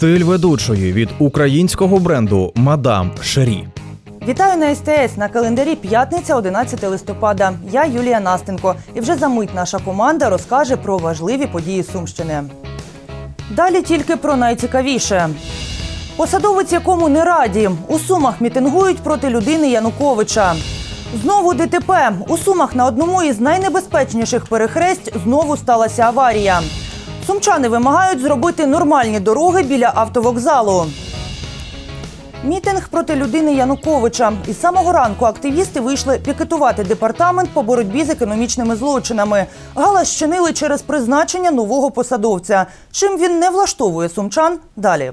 Стиль ведучої від українського бренду Мадам Шері. Вітаю на СТС на календарі п'ятниця, 11 листопада. Я Юлія Настенко. І вже за мить наша команда розкаже про важливі події Сумщини. Далі тільки про найцікавіше. Посадовець, якому не раді. У Сумах мітингують проти людини Януковича. Знову ДТП. У Сумах на одному із найнебезпечніших перехресть знову сталася аварія. Сумчани вимагають зробити нормальні дороги біля автовокзалу. Мітинг проти людини Януковича. Із самого ранку активісти вийшли пікетувати департамент по боротьбі з економічними злочинами. Галас щинили через призначення нового посадовця. Чим він не влаштовує сумчан? Далі.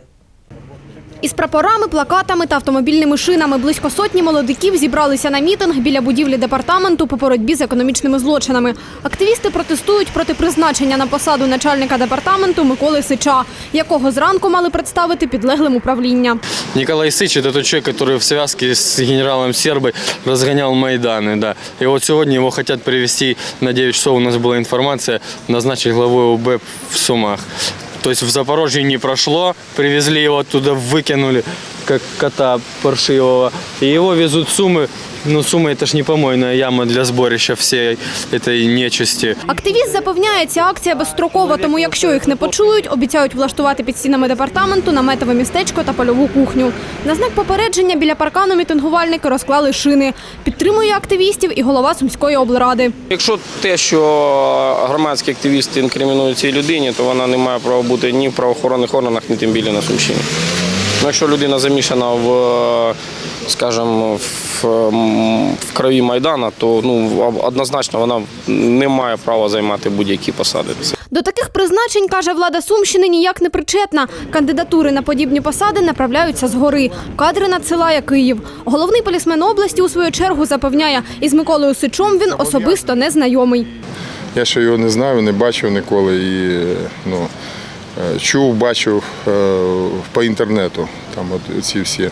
Із прапорами, плакатами та автомобільними шинами близько сотні молодиків зібралися на мітинг біля будівлі департаменту по боротьбі з економічними злочинами. Активісти протестують проти призначення на посаду начальника департаменту Миколи Сича, якого зранку мали представити підлеглим управління. Николай Сыч – это тот человек, который в связке с генералом Сербой разгонял Майданы. Да. И вот сегодня его хотят привести на 9 часов, у нас была информация, назначить главой ОБ в Сумах. То есть в Запорожье не прошло, привезли его оттуда, выкинули, как кота паршивого. И его везут в Сумы. Ну, Сумы – это ж не помойная яма для сборища всей этой нечисти. Активіст запевняє, ця акція безстрокова, тому якщо їх не почують, обіцяють влаштувати під стінами департаменту наметове містечко та польову кухню. На знак попередження біля паркану мітингувальники розклали шини. Підтримує активістів і голова Сумської облради. Якщо те, що громадські активісти інкримінують цій людині, то вона не має права бути ні в правоохоронних органах, ні тим більше на Сумщині. Ну, якщо людина замішана в, е, скажімо, в, м, в крові Майдана, то ну, однозначно вона не має права займати будь-які посади. До таких призначень, каже влада Сумщини, ніяк не причетна. Кандидатури на подібні посади направляються згори. Кадри надсилає Київ. Головний полісмен області у свою чергу запевняє, із Миколою Сичом він особисто не знайомий. Я ще його не знаю, не бачив ніколи і ну, е, чув, бачив е, по інтернету. Там от ці всі е,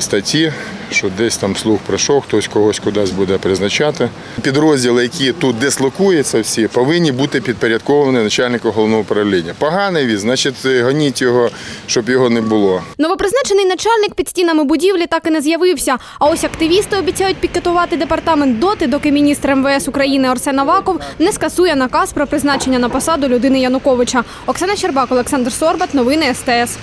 статті, що десь там слух прийшов, хтось когось кудись буде призначати. Підрозділи, які тут дислокуються, всі повинні бути підпорядковані начальнику головного управління. Поганий він, значить, гоніть його, щоб його не було. Новопризначений начальник під стінами будівлі так і не з'явився. А ось активісти обіцяють пікетувати департамент доти, доки міністр МВС України Арсен Аваков не скасує наказ про призначення на посаду людини Януковича. Оксана Щербак, Олександр Сорбат. Новини СТС.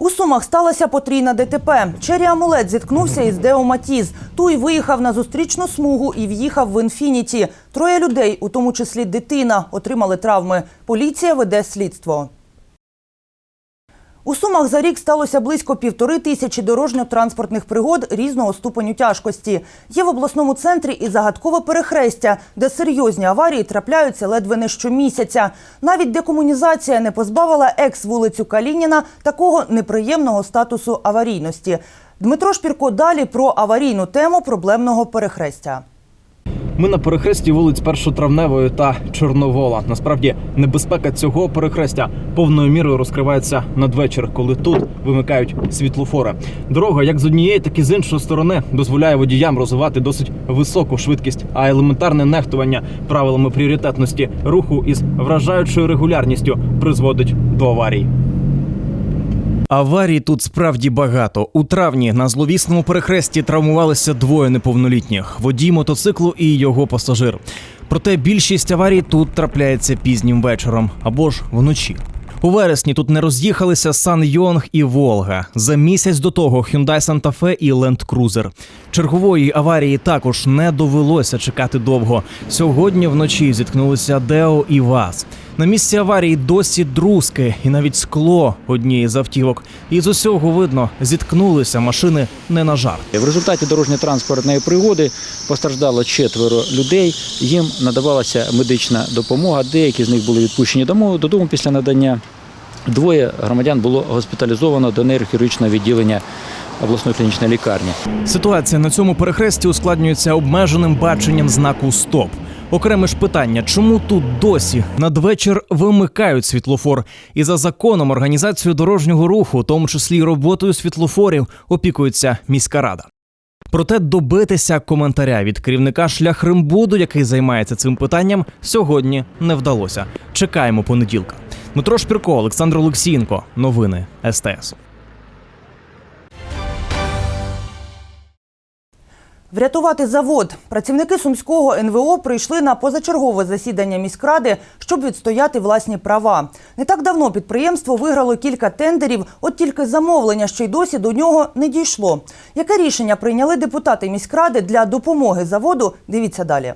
У Сумах сталася потрійна ДТП. Чері Амулет зіткнувся із Део Матіз. Той виїхав на зустрічну смугу і в'їхав в інфініті. Троє людей, у тому числі дитина, отримали травми. Поліція веде слідство. У Сумах за рік сталося близько півтори тисячі дорожньо-транспортних пригод різного ступеню тяжкості. Є в обласному центрі і загадкове перехрестя, де серйозні аварії трапляються ледве не щомісяця. Навіть декомунізація не позбавила екс-вулицю Калініна такого неприємного статусу аварійності. Дмитро Шпірко далі про аварійну тему проблемного перехрестя. Ми на перехресті вулиць Першотравневої та Чорновола. Насправді небезпека цього перехрестя повною мірою розкривається надвечір, коли тут вимикають світлофори. Дорога як з однієї, так і з іншої сторони дозволяє водіям розвивати досить високу швидкість, а елементарне нехтування правилами пріоритетності руху із вражаючою регулярністю призводить до аварій. Аварій тут справді багато. У травні на зловісному перехресті травмувалися двоє неповнолітніх водій мотоциклу і його пасажир. Проте більшість аварій тут трапляється пізнім вечором або ж вночі. У вересні тут не роз'їхалися Сан Йонг і Волга. За місяць до того Hyundai Santa Fe і Land Cruiser. Чергової аварії також не довелося чекати довго. Сьогодні вночі зіткнулися Део і ВАЗ. На місці аварії досі друзки і навіть скло однієї з автівок. І з усього видно, зіткнулися машини не на жарт. В результаті дорожньо-транспортної пригоди постраждало четверо людей. Їм надавалася медична допомога. Деякі з них були відпущені дому- додому після надання. Двоє громадян було госпіталізовано до нейрохірургічного відділення обласної клінічної лікарні. Ситуація на цьому перехресті ускладнюється обмеженим баченням знаку СТОП. Окреме ж питання, чому тут досі надвечір вимикають світлофор, і за законом організацію дорожнього руху, в тому числі роботою світлофорів, опікується міська рада. Проте добитися коментаря від керівника шляхримбуду, який займається цим питанням, сьогодні не вдалося. Чекаємо понеділка. Дмитро Шпірко, Олександр Олексієнко. Новини СТС. Врятувати завод. Працівники сумського НВО прийшли на позачергове засідання міськради, щоб відстояти власні права. Не так давно підприємство виграло кілька тендерів, от тільки замовлення, що й досі до нього не дійшло. Яке рішення прийняли депутати міськради для допомоги заводу? Дивіться далі.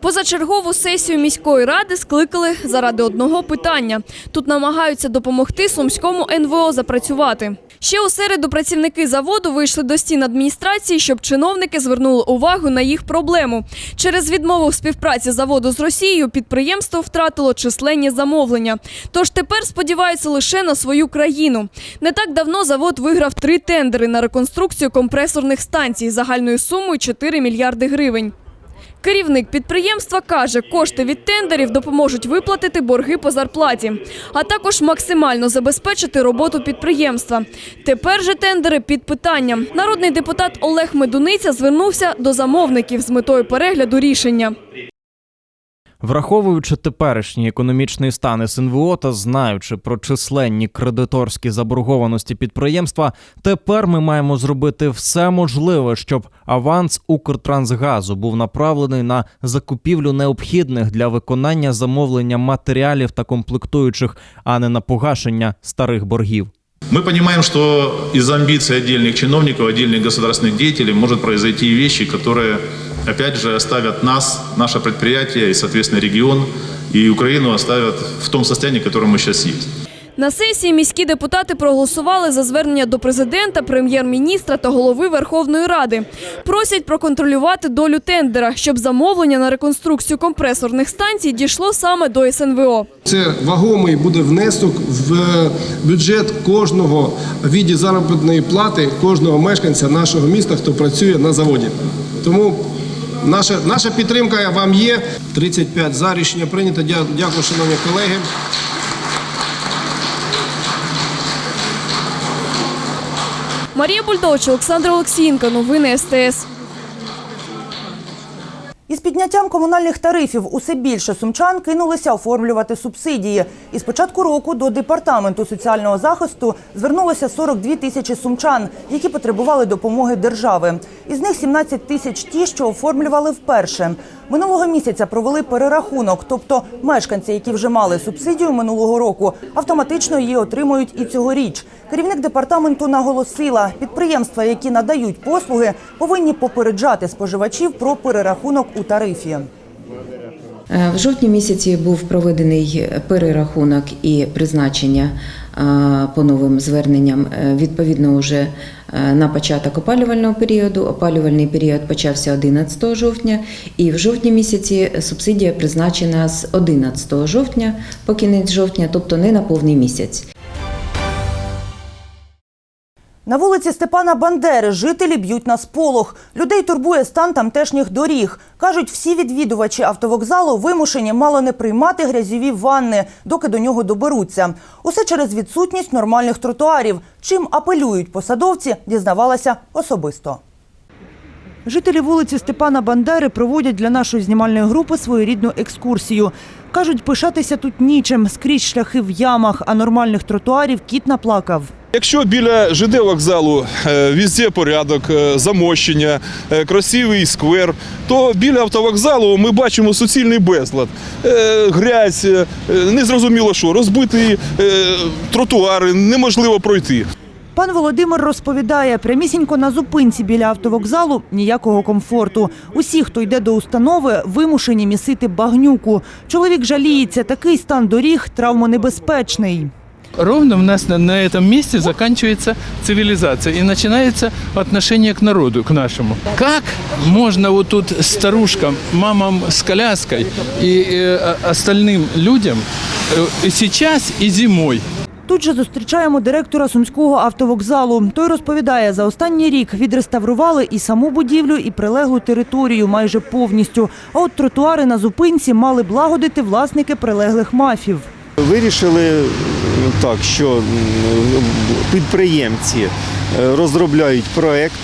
Позачергову сесію міської ради скликали заради одного питання. Тут намагаються допомогти сумському НВО запрацювати. Ще у середу працівники заводу вийшли до стін адміністрації, щоб чиновники звернули увагу на їх проблему. Через відмову в співпраці заводу з Росією підприємство втратило численні замовлення. Тож тепер сподіваються лише на свою країну. Не так давно завод виграв три тендери на реконструкцію компресорних станцій загальною сумою 4 мільярди гривень. Керівник підприємства каже, кошти від тендерів допоможуть виплатити борги по зарплаті, а також максимально забезпечити роботу підприємства. Тепер же тендери під питанням. Народний депутат Олег Медуниця звернувся до замовників з метою перегляду рішення. Враховуючи теперішній економічний стан СНВО та знаючи про численні кредиторські заборгованості підприємства, тепер ми маємо зробити все можливе, щоб аванс Укртрансгазу був направлений на закупівлю необхідних для виконання замовлення матеріалів та комплектуючих, а не на погашення старих боргів. Мы понимаем, что из-за амбиций отдельных чиновников, отдельных государственных деятелей может произойти вещи, которые, опять же, оставят нас, наше предприятие и, соответственно, регион и Украину оставят в том состоянии, в котором мы сейчас есть. На сесії міські депутати проголосували за звернення до президента, прем'єр-міністра та голови Верховної Ради. Просять проконтролювати долю тендера, щоб замовлення на реконструкцію компресорних станцій дійшло саме до СНВО. Це вагомий буде внесок в бюджет кожного віді заробітної плати кожного мешканця нашого міста, хто працює на заводі. Тому наша, наша підтримка вам є. 35 за рішення прийнято. Дя- Дякую, шановні колеги. Марія Бульдович, Олександр Олексієнко. Новини СТС. Із підняттям комунальних тарифів усе більше сумчан кинулися оформлювати субсидії. І з початку року до департаменту соціального захисту звернулося 42 тисячі сумчан, які потребували допомоги держави. Із них 17 тисяч ті, що оформлювали вперше. Минулого місяця провели перерахунок, тобто мешканці, які вже мали субсидію минулого року, автоматично її отримують і цьогоріч. Керівник департаменту наголосила, підприємства, які надають послуги, повинні попереджати споживачів про перерахунок у тарифі. Е, В жовтні місяці був проведений перерахунок і призначення е, по новим зверненням е, відповідно вже на початок опалювального періоду. Опалювальний період почався 11 жовтня, і в жовтні місяці субсидія призначена з 11 жовтня по кінець жовтня, тобто не на повний місяць. На вулиці Степана Бандери жителі б'ють на сполох. Людей турбує стан тамтешніх доріг. Кажуть, всі відвідувачі автовокзалу вимушені мало не приймати грязьові ванни, доки до нього доберуться. Усе через відсутність нормальних тротуарів. Чим апелюють посадовці, дізнавалася особисто. Жителі вулиці Степана Бандери проводять для нашої знімальної групи своєрідну екскурсію. Кажуть, пишатися тут нічим, скрізь шляхи в ямах, а нормальних тротуарів кіт наплакав. Якщо біля ЖД вокзалу е, везде порядок, е, замощення, е, красивий сквер, то біля автовокзалу ми бачимо суцільний безлад. Грязь, незрозуміло що, розбиті тротуари, неможливо пройти. Пан Володимир розповідає, прямісінько на зупинці біля автовокзалу ніякого комфорту. Усі, хто йде до установи, вимушені місити багнюку. Чоловік жаліється, такий стан доріг травмонебезпечний. ровно у нас на, на этом месте заканчивается цивилизация и начинается отношение к народу, к нашему. Как можно вот тут старушкам, мамам с коляской и э, о- остальным людям э, и сейчас, и зимой Тут же зустрічаємо директора сумського автовокзалу. Той розповідає, за останній рік відреставрували і саму будівлю, і прилеглу територію майже повністю. А от тротуари на зупинці мали благодити власники прилеглих мафів. Вирішили е, так, що підприємці е, розробляють проект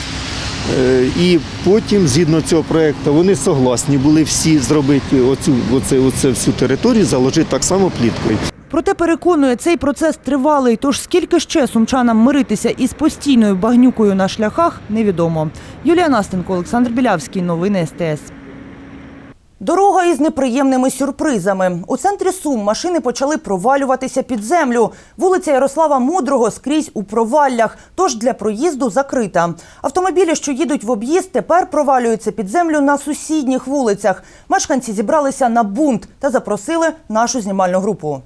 Е, І потім, згідно цього проєкту, вони согласні були всі зробити оцю, оце, оце всю територію, заложити так само пліткою. Проте переконує, цей процес тривалий, тож скільки ще сумчанам миритися із постійною багнюкою на шляхах, невідомо. Юлія Настенко, Олександр Білявський. Новини СТС. Дорога із неприємними сюрпризами. У центрі Сум машини почали провалюватися під землю. Вулиця Ярослава Мудрого скрізь у проваллях, тож для проїзду закрита. Автомобілі, що їдуть в об'їзд, тепер провалюються під землю на сусідніх вулицях. Мешканці зібралися на бунт та запросили нашу знімальну групу.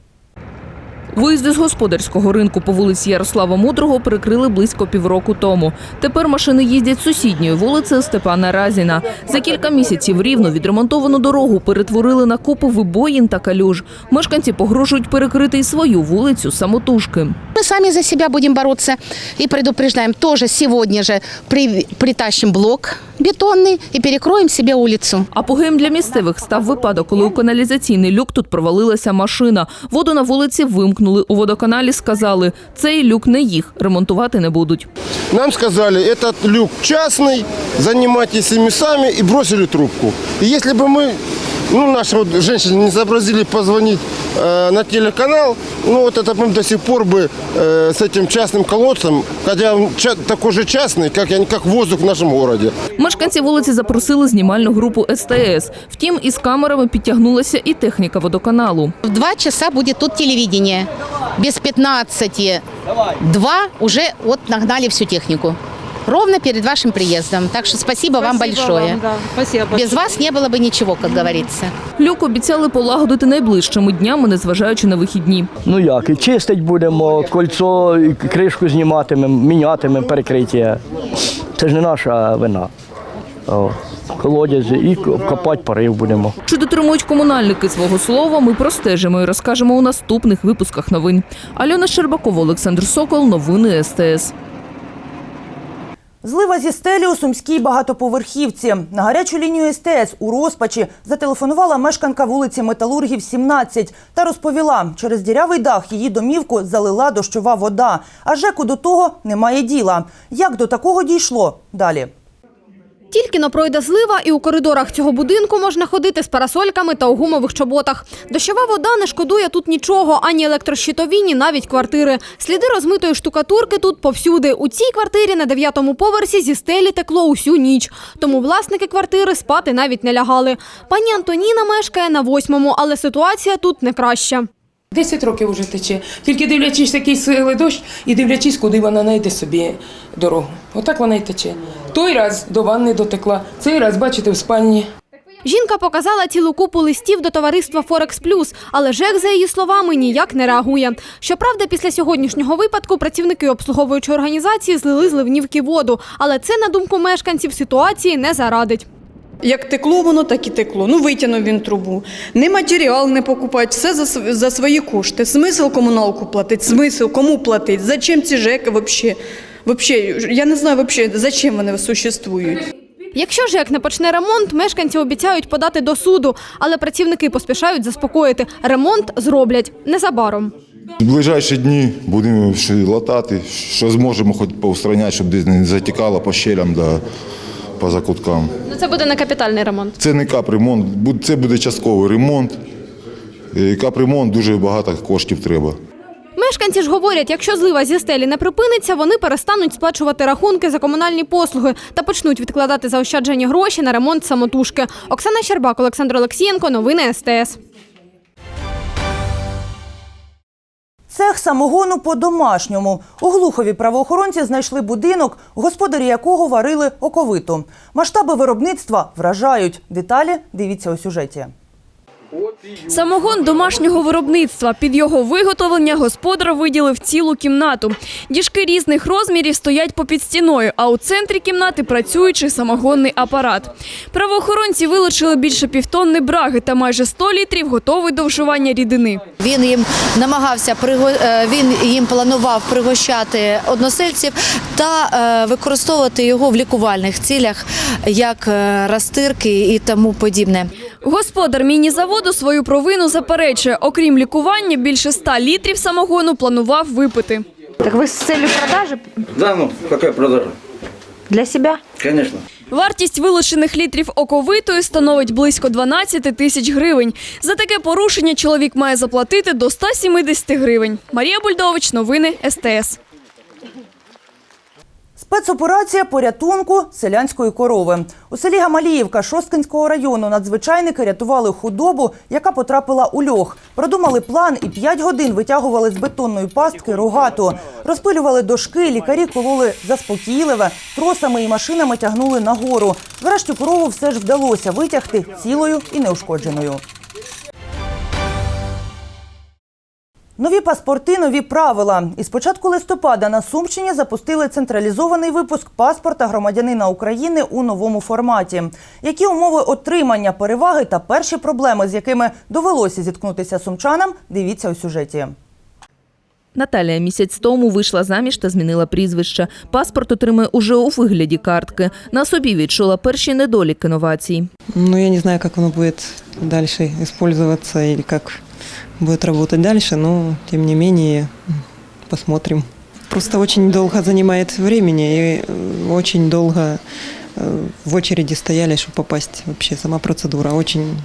Виїзди з господарського ринку по вулиці Ярослава Мудрого перекрили близько півроку тому. Тепер машини їздять сусідньою вулицею Степана Разіна. За кілька місяців рівно відремонтовану дорогу перетворили на купу вибоїн та калюж. Мешканці погрожують перекрити й свою вулицю самотужки. Мы сами за себя будем бороться и предупреждаем. Тоже сегодня же при- притащим блок бетонный и перекроем себе улицу. Апогеєм для місцевих став випадок, коли у каналізаційний люк тут провалилася машина. Воду на вулиці вимкнули У водоканалі сказали, цей люк не їх, ремонтувати не будуть. Нам сказали, этот люк частный, занимайтесь ими сами и бросили трубку. И если бы мы, ну, наши вот женщины не сообразили позвонить э, на телеканал, ну, вот это мы до сих пор бы э, с этим частным колодцем, хотя он ча- такой же частный, как, я- как воздух в нашем городе. Мешканці вулиці запросили знімальну групу СТС. Втім, із камерами підтягнулася і техніка водоканалу. В два часа будет тут телевидение. Без 15 два уже вот нагнали всю технику. Ровно перед вашим приездом. Так что спасибо, вам большое. Без вас не было бы ничего, как говорится. Люк обіцяли полагодити найближчими днями, незважаючи на вихідні. Ну як, і чистить будемо, кольцо, і кришку зніматимемо, мінятимемо перекриття. Це ж не наша вина. О, колодязь і копати порив будемо. Чи дотримують комунальники свого слова, ми простежимо і розкажемо у наступних випусках новин. Альона Щербакова, Олександр Сокол, новини СТС. Злива зі стелі у сумській багатоповерхівці. На гарячу лінію СТС у розпачі зателефонувала мешканка вулиці Металургів, 17 та розповіла, через дірявий дах її домівку залила дощова вода, а ЖЕКу до того немає діла. Як до такого дійшло? Далі. Тільки но пройде злива, і у коридорах цього будинку можна ходити з парасольками та у гумових чоботах. Дощова вода не шкодує тут нічого, ані електрощитові, ні навіть квартири. Сліди розмитої штукатурки тут повсюди. У цій квартирі на дев'ятому поверсі зі стелі текло усю ніч. Тому власники квартири спати навіть не лягали. Пані Антоніна мешкає на восьмому, але ситуація тут не краща. Десять років вже тече. Тільки дивлячись, який сили дощ, і дивлячись, куди вона знайде собі дорогу. Отак вона й тече. Той раз до ванни дотекла, цей раз, бачите, в спальні. Жінка показала цілу купу листів до товариства Форекс Плюс, але ЖЕК, за її словами, ніяк не реагує. Щоправда, після сьогоднішнього випадку працівники обслуговуючої організації злили з ливнівки воду, але це, на думку мешканців, ситуації не зарадить. Як текло воно, так і текло. Ну, витягнув він трубу. Не матеріал не покупати, все за, за свої кошти. Смисл комуналку платить, смисл кому платить, зачем ці ЖЕКи взагалі? Вообще, я не знаю вообще, зачем вони существують. Якщо ЖЕК не почне ремонт, мешканці обіцяють подати до суду, але працівники поспішають заспокоїти. Ремонт зроблять незабаром. В ближайші дні будемо ще латати, що зможемо хоч поустраняти, щоб десь не затікало по щелям да по закуткам. Ну це буде не капітальний ремонт. Це не капремонт, це буде частковий ремонт. Е, Капремонт дуже багато коштів треба. Мешканці ж говорять, якщо злива зі стелі не припиниться, вони перестануть сплачувати рахунки за комунальні послуги та почнуть відкладати заощаджені гроші на ремонт самотужки. Оксана Щербак, Олександр Олексієнко, новини СТС. Цех самогону по-домашньому. У Глухові правоохоронці знайшли будинок, господарі якого варили оковиту. Масштаби виробництва вражають. Деталі дивіться у сюжеті. Самогон домашнього виробництва. Під його виготовлення господар виділив цілу кімнату. Діжки різних розмірів стоять попід стіною, а у центрі кімнати працюючий самогонний апарат. Правоохоронці вилучили більше півтонни браги та майже 100 літрів готової до вживання рідини. Він їм намагався приго- е, він їм планував пригощати односельців та е, використовувати його в лікувальних цілях, як е, розтирки і тому подібне. Господар міні-заводу свою провину заперечує. Окрім лікування, більше 100 літрів самогону планував випити. Так ви з целью продажі? Да, ну, какая продажа? Для себя? Конечно. Вартість вилучених літрів оковитої становить близько 12 тисяч гривень. За таке порушення чоловік має заплатити до 170 гривень. Марія Бульдович, новини СТС. Спецоперація по рятунку селянської корови. У селі Гамаліївка Шосткинського району надзвичайники рятували худобу, яка потрапила у льох. Продумали план і 5 годин витягували з бетонної пастки рогату. Розпилювали дошки, лікарі кололи заспокійливе, тросами і машинами тягнули нагору. Врешті корову все ж вдалося витягти цілою і неушкодженою. Нові паспорти, нові правила. І з початку листопада на Сумщині запустили централізований випуск паспорта громадянина України у новому форматі. Які умови отримання, переваги та перші проблеми, з якими довелося зіткнутися сумчанам, дивіться у сюжеті. Наталія місяць тому вийшла заміж та змінила прізвище. Паспорт отримує уже у вигляді картки. На собі відчула перші недоліки новацій. Ну, я не знаю, как оно будет дальше использоваться или как будет работать дальше, но тем не менее м, посмотрим. Просто очень долго занимает времени и э, очень долго э, в очереди стояли, чтобы попасть. Вообще сама процедура очень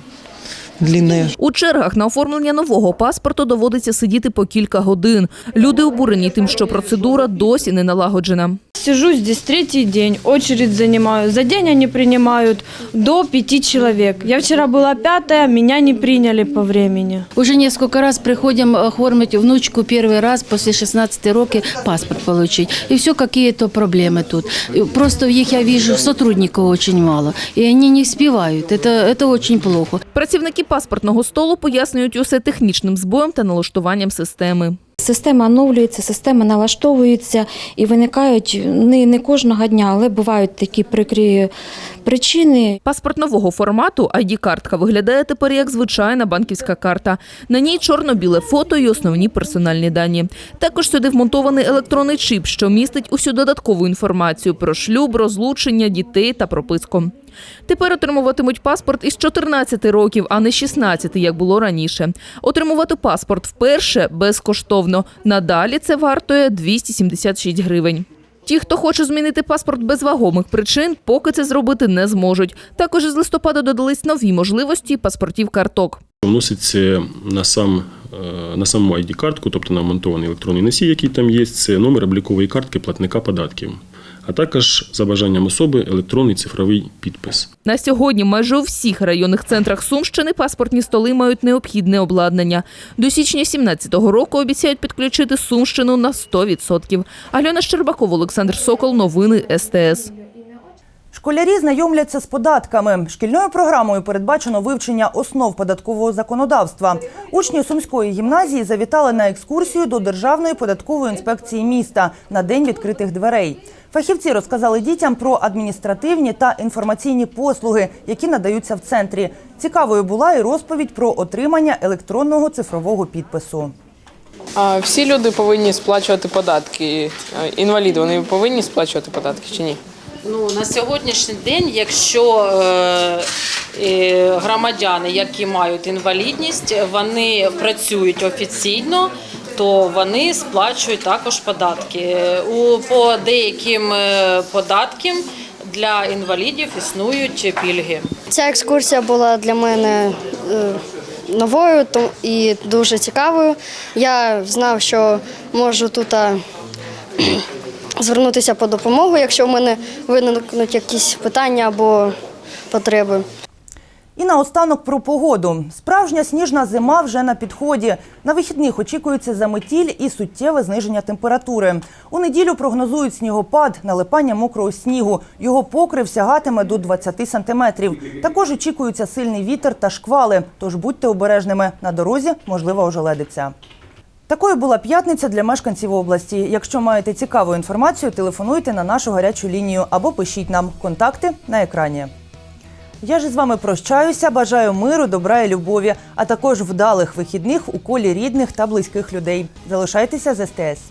длинная. У чергах на оформлення нового паспорту доводиться сидіти по кілька годин. Люди обурені тим, що процедура досі не налагоджена. Сижу здесь третий день, очередь занимаю. За день они принимают до пяти человек. Я вчера была пятая, меня не приняли по времени. Уже несколько раз приходим оформить внучку первый раз после 16 роки паспорт получить. И все какие-то проблемы тут. И Просто их я вижу, сотрудников очень мало. И они не успевают. Это, это очень плохо. Працівники паспортного столу пояснюють усе технічним збоєм та налаштуванням системи. Система оновлюється, система налаштовується і виникають не, не кожного дня, але бувають такі прикрі причини. Паспорт нового формату ID-картка виглядає тепер як звичайна банківська карта. На ній чорно-біле фото і основні персональні дані. Також сюди вмонтований електронний чіп, що містить усю додаткову інформацію про шлюб, розлучення, дітей та прописку. Тепер отримуватимуть паспорт із 14 років, а не 16, як було раніше. Отримувати паспорт вперше безкоштовно. Надалі це вартує 276 гривень. Ті, хто хоче змінити паспорт без вагомих причин, поки це зробити не зможуть. Також із листопада додались нові можливості паспортів карток. Вноситься на сам е, на саму ID-картку, тобто на монтований електронний носій, який там є, це номер облікової картки платника податків, а також за бажанням особи електронний цифровий підпис. На сьогодні майже у всіх районних центрах Сумщини паспортні столи мають необхідне обладнання. До січня 2017 року обіцяють підключити Сумщину на 100%. Альона Щербакова, Олександр Сокол. Новини СТС. Школярі знайомляться з податками. Шкільною програмою передбачено вивчення основ податкового законодавства. Учні Сумської гімназії завітали на екскурсію до Державної податкової інспекції міста на день відкритих дверей. Фахівці розказали дітям про адміністративні та інформаційні послуги, які надаються в центрі. Цікавою була і розповідь про отримання електронного цифрового підпису. Всі люди повинні сплачувати податки. Е, Інваліди вони повинні сплачувати податки чи ні? Ну, на сьогоднішній день, якщо е, е, громадяни, які мають інвалідність, вони працюють офіційно, то вони сплачують також податки. У, по деяким е, податкам для інвалідів існують пільги. Ця екскурсія була для мене е, новою і дуже цікавою. Я знав, що можу тут звернутися по допомогу, якщо в мене виникнуть якісь питання або потреби. І наостанок про погоду. Справжня сніжна зима вже на підході. На вихідних очікується заметіль і суттєве зниження температури. У неділю прогнозують снігопад, налипання мокрого снігу. Його покрив сягатиме до 20 сантиметрів. Також очікується сильний вітер та шквали. Тож будьте обережними. На дорозі можлива ожеледиця. Такою була п'ятниця для мешканців області. Якщо маєте цікаву інформацію, телефонуйте на нашу гарячу лінію або пишіть нам контакти на екрані. Я ж з вами прощаюся, бажаю миру, добра і любові, а також вдалих вихідних у колі рідних та близьких людей. Залишайтеся з СТС.